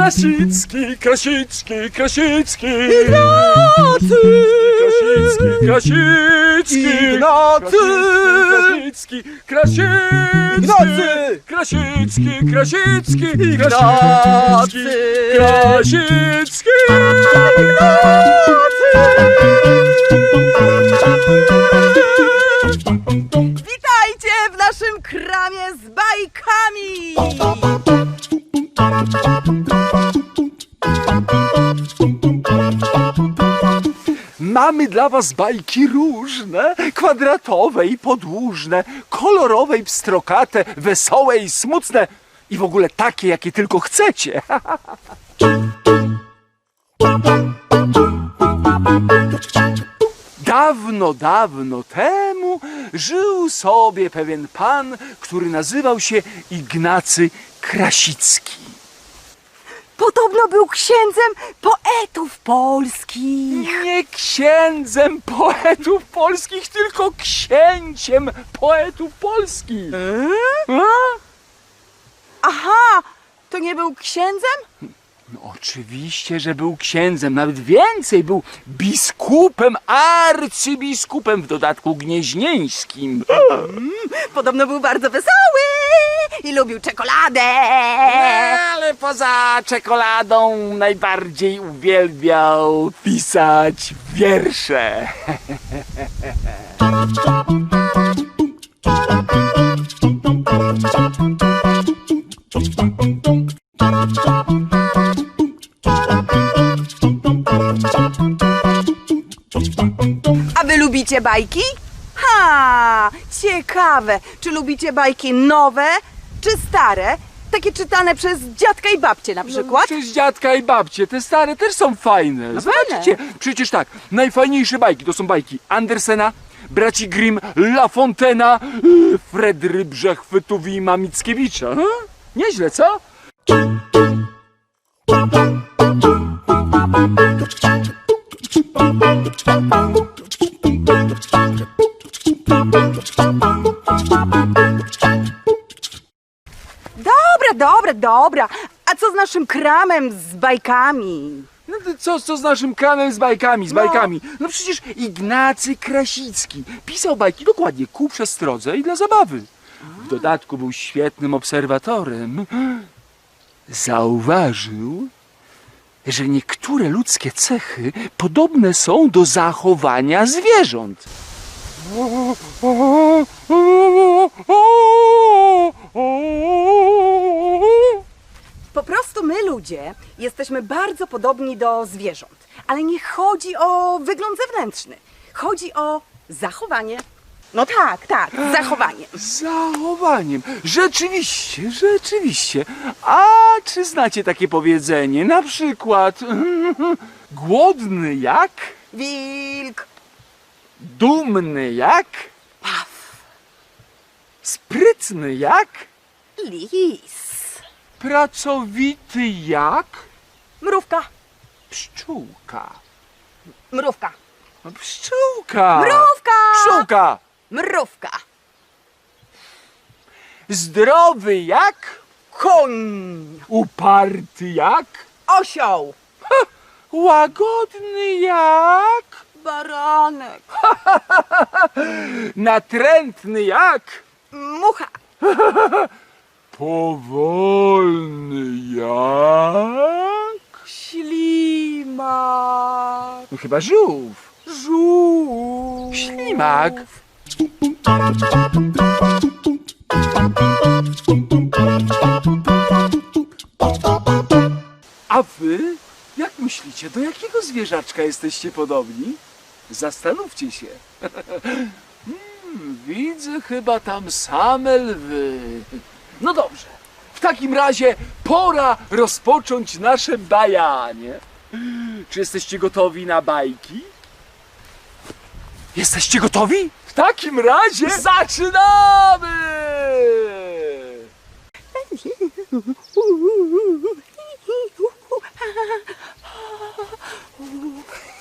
Krasicki, Krasicki, Krasicki. Ignacy! Krasicki, Krasicki. Ignacy! Krasicki, Krasicki. Ignacy! Krasicki, Krasicki. Ignacy! Krasicki. Witajcie Mamy dla was bajki różne, kwadratowe i podłużne, kolorowe i pstrokate, wesołe i smutne i w ogóle takie, jakie tylko chcecie. Dawno, dawno temu żył sobie pewien pan, który nazywał się Ignacy Krasicki. Podobno był księdzem poetów polskich. Nie księdzem poetów polskich, tylko księciem poetów polskich. A? Aha, to nie był księdzem? No oczywiście, że był księdzem, nawet więcej, był biskupem, arcybiskupem, w dodatku gnieźnieńskim. Podobno był bardzo wesoły i lubił czekoladę. Ale poza czekoladą najbardziej uwielbiał pisać wiersze. A wy lubicie bajki? Ha, ciekawe. Czy lubicie bajki nowe czy stare? Takie czytane przez dziadka i babcię na przykład? Przez dziadka i babcie, te stare też są fajne. No Zobaczcie, przecież tak, najfajniejsze bajki to są bajki Andersena, braci Grimm, La Fontena, yy, Fredry Brzechwytów i Mamickiewicza. Hm? Nieźle, co? Dobra, dobra, dobra. A co z naszym kramem z bajkami? No to co, co z naszym kranem z bajkami, z No. bajkami? No przecież Ignacy Krasicki pisał bajki dokładnie ku przestrodze i dla zabawy. W dodatku był świetnym obserwatorem. Zauważył, że niektóre ludzkie cechy podobne są do zachowania zwierząt. Po prostu my ludzie jesteśmy bardzo podobni do zwierząt. Ale nie chodzi o wygląd zewnętrzny. Chodzi o zachowanie. No tak, tak, zachowanie. Zachowaniem. Rzeczywiście, rzeczywiście. A czy znacie takie powiedzenie? Na przykład głodny jak, Wilk, dumny jak, paw, sprytny jak, lis, pracowity jak? Mrówka, pszczółka. mrówka, No, Pszczółka. mrówka, Pszczółka. mrówka, Zdrowy jak, koń, uparty jak, osioł, łagodny jak, baranek, natrętny jak. mucha, Powolny jak? ślimak, No chyba żółw. żółw, Ślimak. A wy? Jak myślicie, do jakiego zwierzaczka jesteście podobni? Zastanówcie się. Hmm, widzę chyba tam same lwy. No dobrze. W takim razie pora rozpocząć nasze bajanie. Czy jesteście gotowi na bajki? Jesteście gotowi? W takim razie zaczynamy!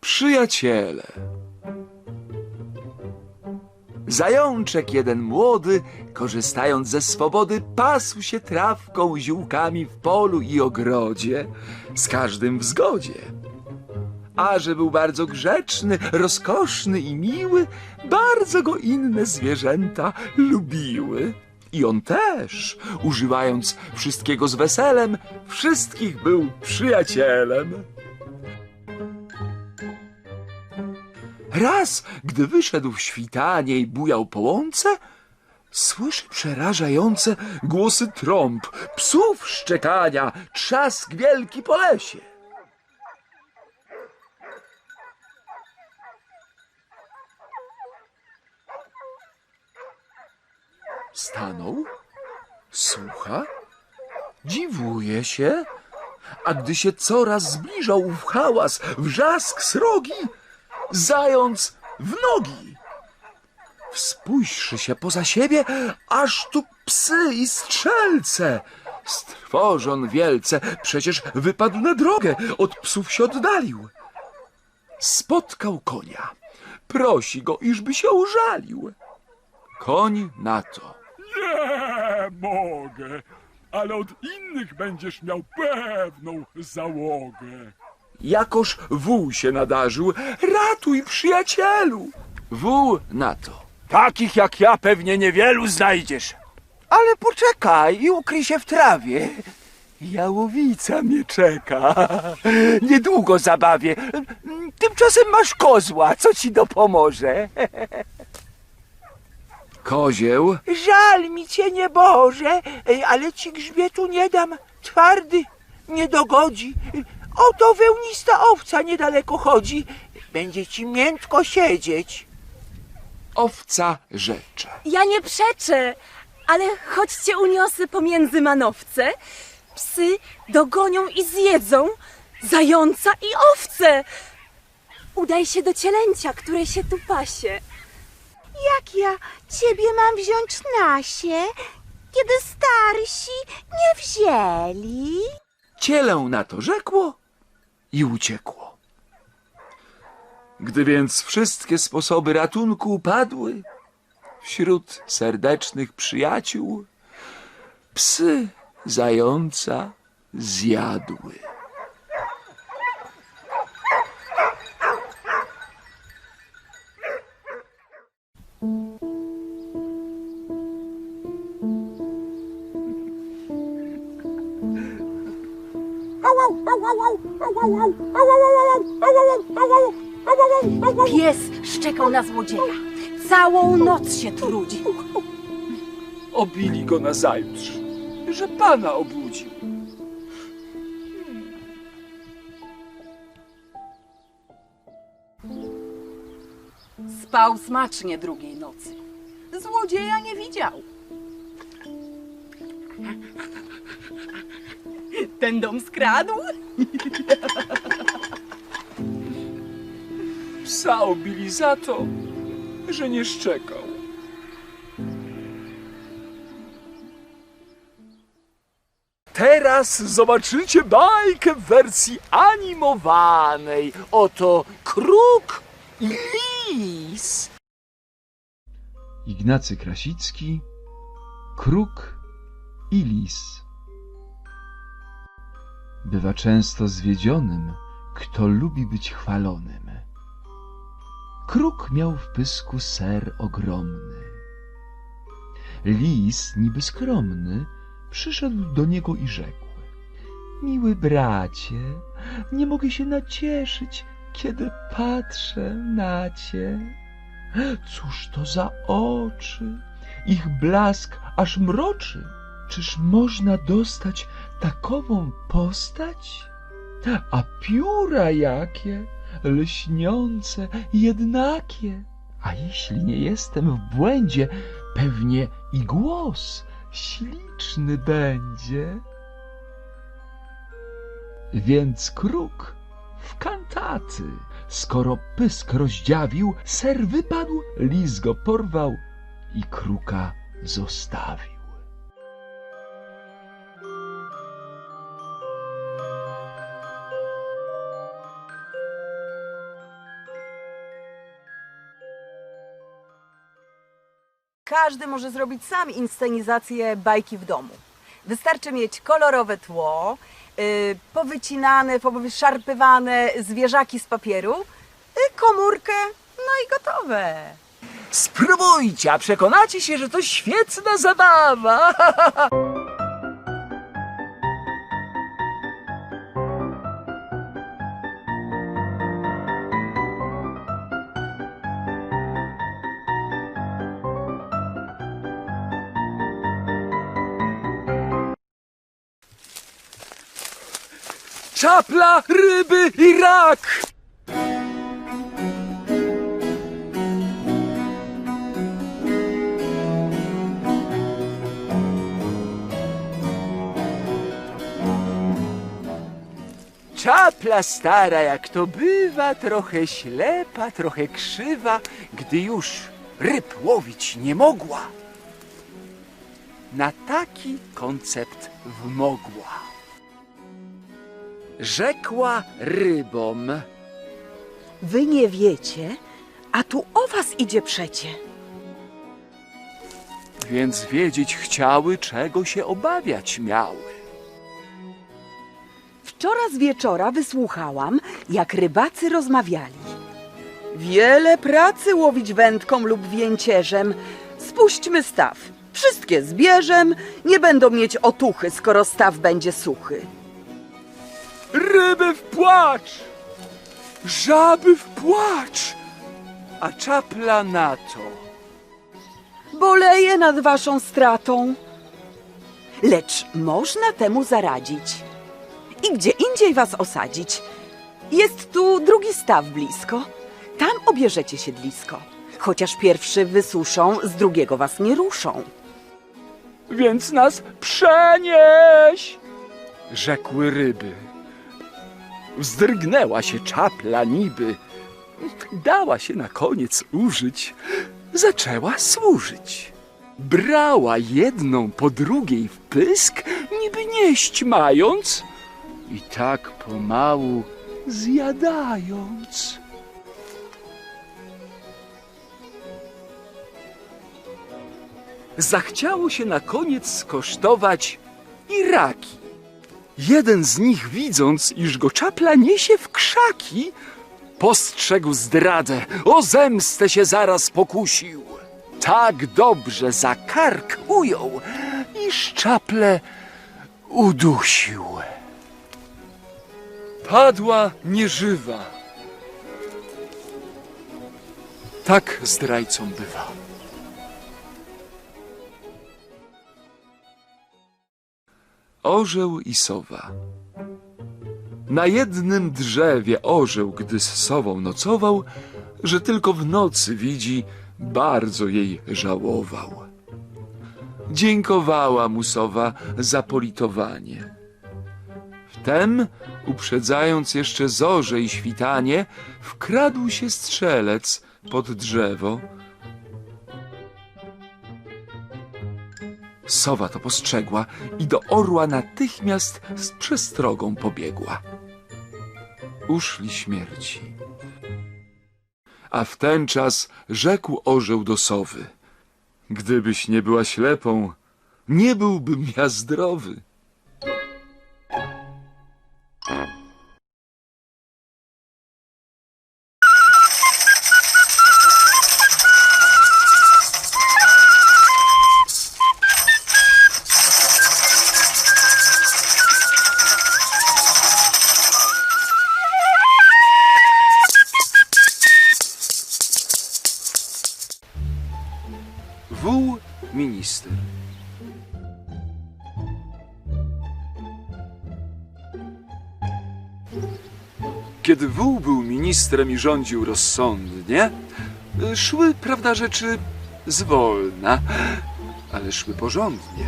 Przyjaciele. Zajączek jeden młody, korzystając ze swobody, pasł się trawką, ziółkami w polu i ogrodzie, z każdym w zgodzie. A że był bardzo grzeczny, rozkoszny i miły, bardzo go inne zwierzęta lubiły. I on też, używając wszystkiego z weselem, wszystkich był przyjacielem. Raz, gdy wyszedł w świtanie i bujał po łące, słyszy przerażające głosy trąb, psów szczekania, trzask wielki po lesie. Stanął, słucha, dziwuje się, a gdy się coraz zbliżał w hałas, wrzask srogi, zając w nogi. Wspójrzszy się poza siebie, aż tu psy i strzelce. Strwożon wielce, przecież wypadł na drogę, od psów się oddalił. Spotkał konia, prosi go, iżby się użalił. Koń na to. Nie mogę, ale od innych będziesz miał pewną załogę. Jakoż wół się nadarzył, ratuj przyjacielu. Wół na to. Takich jak ja pewnie niewielu znajdziesz. Ale poczekaj i ukryj się w trawie. Jałowica mnie czeka. Niedługo zabawię. Tymczasem masz kozła, co ci dopomoże. Kozieł Żal mi cię, nieboże, ale ci grzbietu nie dam. Twardy, nie dogodzi. Oto wełnista owca niedaleko chodzi. Będzie ci miętko siedzieć. owca rzecze. Ja nie przeczę, ale chodźcie uniosy pomiędzy manowce. Psy dogonią i zjedzą zająca i owce. Udaj się do cielęcia, które się tu pasie. Jak ja ciebie mam wziąć na się, kiedy starsi nie wzięli? Cielę na to rzekło i uciekło. Gdy więc wszystkie sposoby ratunku upadły, wśród serdecznych przyjaciół psy zająca zjadły. Pies szczekał na złodzieja. Całą noc się trudził. Obili go na zajutrz, że pana obudził. Spał smacznie drugiej nocy. Złodzieja nie widział. Ten dom skradł? Psa obili za to, że nie szczekał. Teraz zobaczycie bajkę w wersji animowanej. Oto Kruk i Lis. Ignacy Krasicki, Kruk i Lis. Bywa często zwiedzionym, kto lubi być chwalonym. Kruk miał w pysku ser ogromny. Lis, niby skromny, przyszedł do niego i rzekł: Miły bracie, nie mogę się nacieszyć, kiedy patrzę na cię. Cóż to za oczy? Ich blask aż mroczy. Czyż można dostać takową postać? A pióra jakie, lśniące, jednakie. A jeśli nie jestem w błędzie, pewnie i głos śliczny będzie. Więc kruk w kantaty. Skoro pysk rozdziawił, ser wypadł, lis go porwał i kruka zostawił. Każdy może zrobić sam inscenizację bajki w domu. Wystarczy mieć kolorowe tło, yy, powycinane, powyszarpywane zwierzaki z papieru, komórkę, no i gotowe. Spróbujcie, a przekonacie się, że to świetna zabawa. Czapla, ryby i rak! Czapla stara, jak to bywa, trochę ślepa, trochę krzywa, gdy już ryb łowić nie mogła. Na taki koncept wmogła. Rzekła rybom. Wy nie wiecie, a tu o was idzie przecie. Więc wiedzieć chciały, czego się obawiać miały. Wczoraj z wieczora wysłuchałam, jak rybacy rozmawiali. Wiele pracy łowić wędką lub więcierzem. Spuśćmy staw. Wszystkie zbierzem, nie będą mieć otuchy, skoro staw będzie suchy. Ryby w płacz! Żaby w płacz! A czapla na to. Boleję nad waszą stratą. Lecz można temu zaradzić. I gdzie indziej was osadzić. Jest tu drugi staw blisko. Tam obierzecie siedlisko. Chociaż pierwszy wysuszą, z drugiego was nie ruszą. Więc nas przenieś! Rzekły ryby. Wzdrygnęła się czapla niby. Dała się na koniec użyć. Zaczęła służyć. Brała jedną po drugiej w pysk, niby nieść mając. I tak pomału zjadając. Zachciało się na koniec skosztować i raki. Jeden z nich, widząc, iż go czapla niesie w krzaki, postrzegł zdradę, o zemstę się zaraz pokusił. Tak dobrze za kark ujął, iż czaple udusił. Padła nieżywa. Tak zdrajcą bywa. Orzeł i sowa. Na jednym drzewie orzeł, gdy z sową nocował, że tylko w nocy widzi, bardzo jej żałował. Dziękowała mu sowa za politowanie. Wtem, uprzedzając jeszcze zorze i świtanie, wkradł się strzelec pod drzewo. Sowa to postrzegła i do orła natychmiast z przestrogą pobiegła. Uszli śmierci. A w ten czas rzekł orzeł do sowy. Gdybyś nie była ślepą, nie byłbym ja zdrowy. Kiedy wół był ministrem i rządził rozsądnie, szły, prawda rzeczy, zwolna, ale szły porządnie.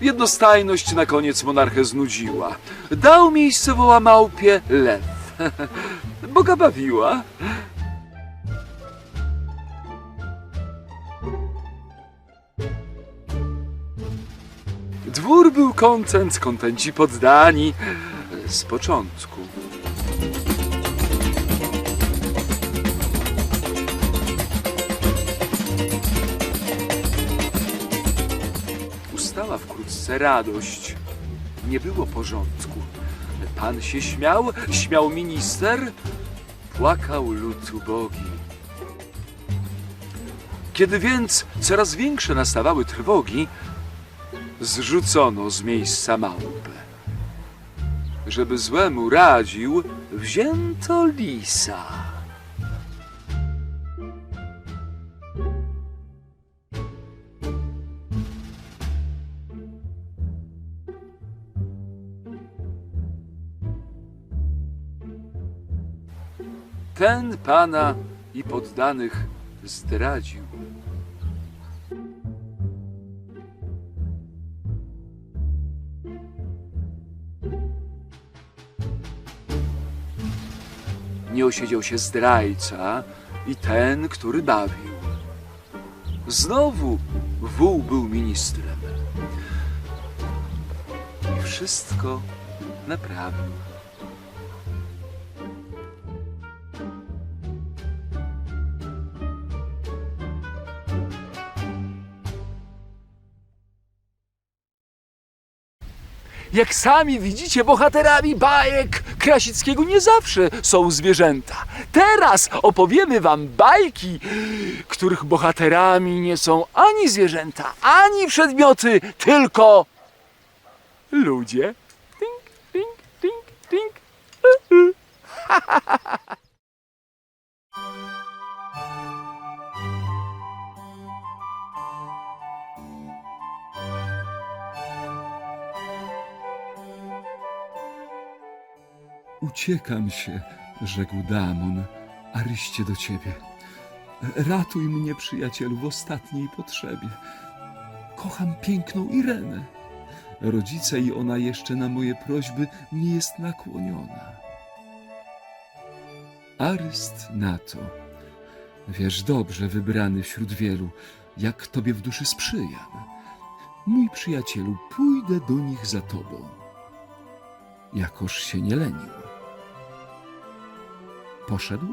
Jednostajność na koniec monarchę znudziła. Dał miejsce woła małpie lew. Boga bawiła. Dwór był kontent, kontenci poddani z początku. Ustała wkrótce radość. Nie było porządku. Pan się śmiał, śmiał minister, płakał lud ubogi. Kiedy więc coraz większe nastawały trwogi, zrzucono z miejsca małpę. Żeby złemu radził, wzięto lisa. Ten pana i poddanych zdradził. Nie osiedział się zdrajca i ten, który bawił. Znowu wół był ministrem. I wszystko naprawił. Jak sami widzicie, bohaterami bajek Krasickiego nie zawsze są zwierzęta. Teraz opowiemy wam bajki, których bohaterami nie są ani zwierzęta, ani przedmioty, tylko ludzie. Tink, tink, tink, tink. Uciekam się, rzekł Damon, Aryście do ciebie. Ratuj mnie, przyjacielu, w ostatniej potrzebie. Kocham piękną Irenę. Rodzice i ona jeszcze na moje prośby nie jest nakłoniona. Aryst na to. Wiesz dobrze, wybrany wśród wielu, jak tobie w duszy sprzyjam. Mój przyjacielu, pójdę do nich za tobą. Jakoż się nie lenił. Poszedł?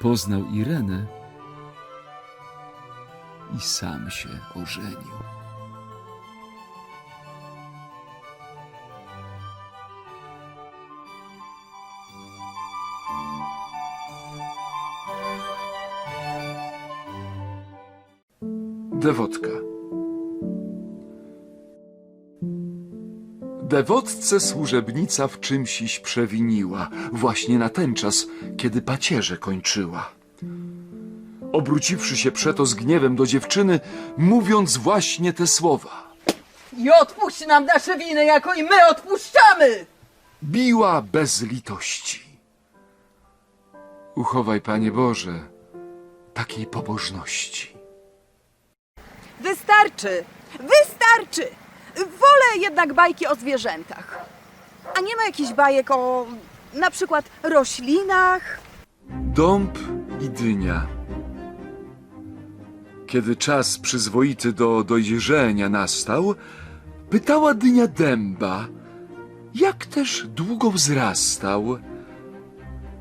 Poznał Irenę i sam się ożenił. Dewotka. Dewotce służebnica w czymsiś przewiniła, właśnie na ten czas, kiedy pacierze kończyła. Obróciwszy się przeto z gniewem do dziewczyny, mówiąc właśnie te słowa, I odpuść nam nasze winy, jako i my odpuszczamy! biła bez litości. Uchowaj, Panie Boże, takiej pobożności. Wystarczy! Wystarczy! Wolę jednak bajki o zwierzętach. A nie ma jakichś bajek o na przykład roślinach? Dąb i dynia. Kiedy czas przyzwoity do dojrzenia nastał, pytała dynia dęba, jak też długo wzrastał.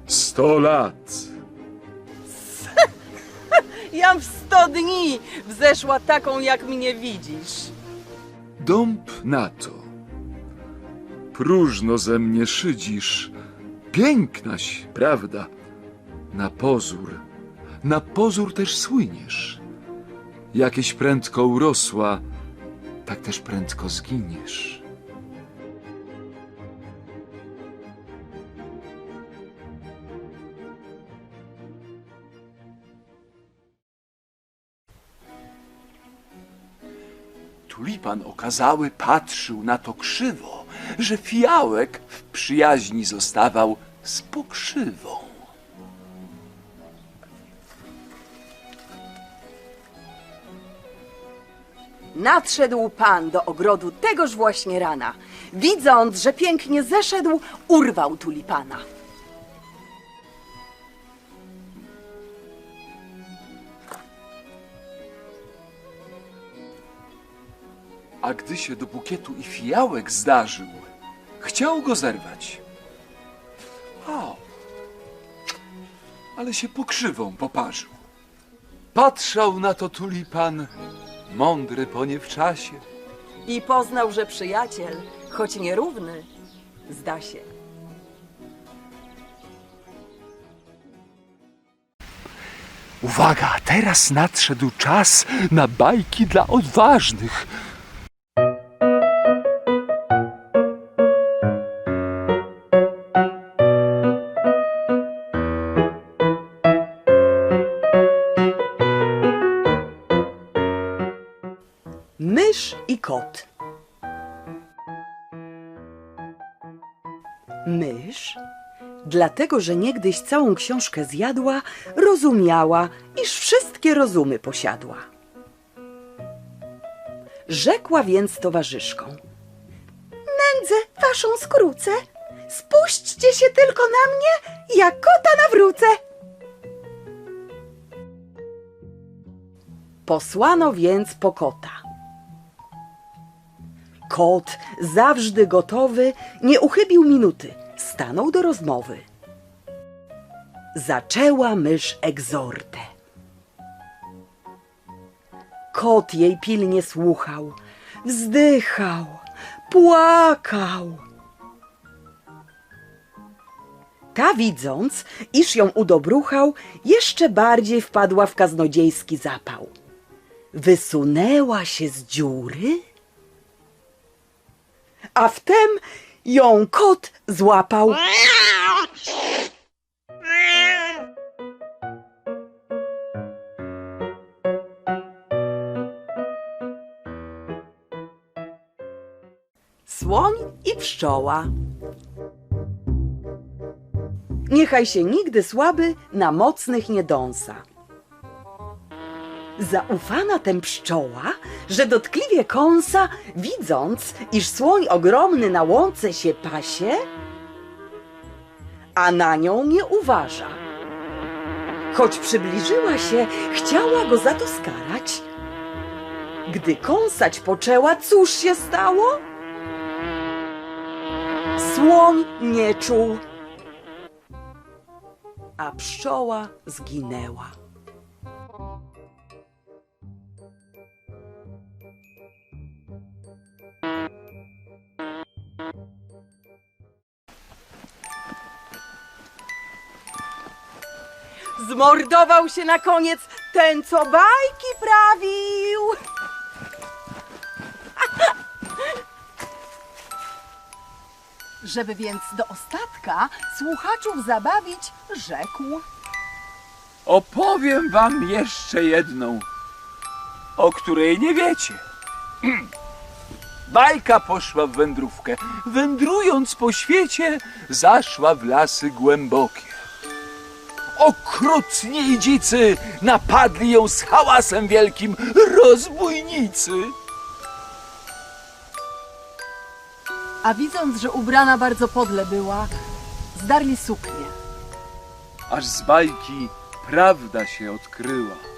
Sto lat. Jam w sto dni wzeszła taką, jak mnie widzisz. Dąb na to. Próżno ze mnie szydzisz. Pięknaś, prawda? Na pozór. Na pozór też słyniesz. Jakieś prędko urosła, tak też prędko zginiesz. Tulipan okazały patrzył na to krzywo, że fijałek w przyjaźni zostawał z pokrzywą. Nadszedł pan do ogrodu tegoż właśnie rana. Widząc, że pięknie zeszedł, urwał tulipana. A gdy się do bukietu i fijałek zdarzył, chciał go zerwać. O, ale się pokrzywą poparzył. Patrzał na to tulipan, mądry po nie w czasie. I poznał, że przyjaciel, choć nierówny, zda się. Uwaga, teraz nadszedł czas na bajki dla odważnych. Dlatego że niegdyś całą książkę zjadła, rozumiała, iż wszystkie rozumy posiadła. Rzekła więc towarzyszkom. Nędzę waszą skrócę. Spuśćcie się tylko na mnie, ja kota nawrócę. Posłano więc po kota. Kot, zawsze gotowy, nie uchybił minuty, stanął do rozmowy. Zaczęła mysz egzortę. Kot jej pilnie słuchał, wzdychał, płakał. Ta widząc, iż ją udobruchał, jeszcze bardziej wpadła w kaznodziejski zapał. Wysunęła się z dziury, a wtem ją kot złapał. Pszczoła. Niechaj się nigdy słaby na mocnych nie dąsa. Zaufana tem pszczoła, że dotkliwie kąsa, widząc, iż słoń ogromny na łące się pasie, a na nią nie uważa. Choć przybliżyła się, chciała go za to skarać. Gdy kąsać poczęła, cóż się stało? Słoń nie czuł, a pszczoła zginęła. Zmordował się na koniec ten, co bajki prawił. Żeby więc do ostatka słuchaczów zabawić, rzekł. Opowiem wam jeszcze jedną, o której nie wiecie. Bajka poszła w wędrówkę. Wędrując po świecie, zaszła w lasy głębokie. Okrutni dzicy napadli ją z hałasem wielkim rozbójnicy. A widząc, że ubrana bardzo podle była, zdarli suknię. Aż z bajki prawda się odkryła.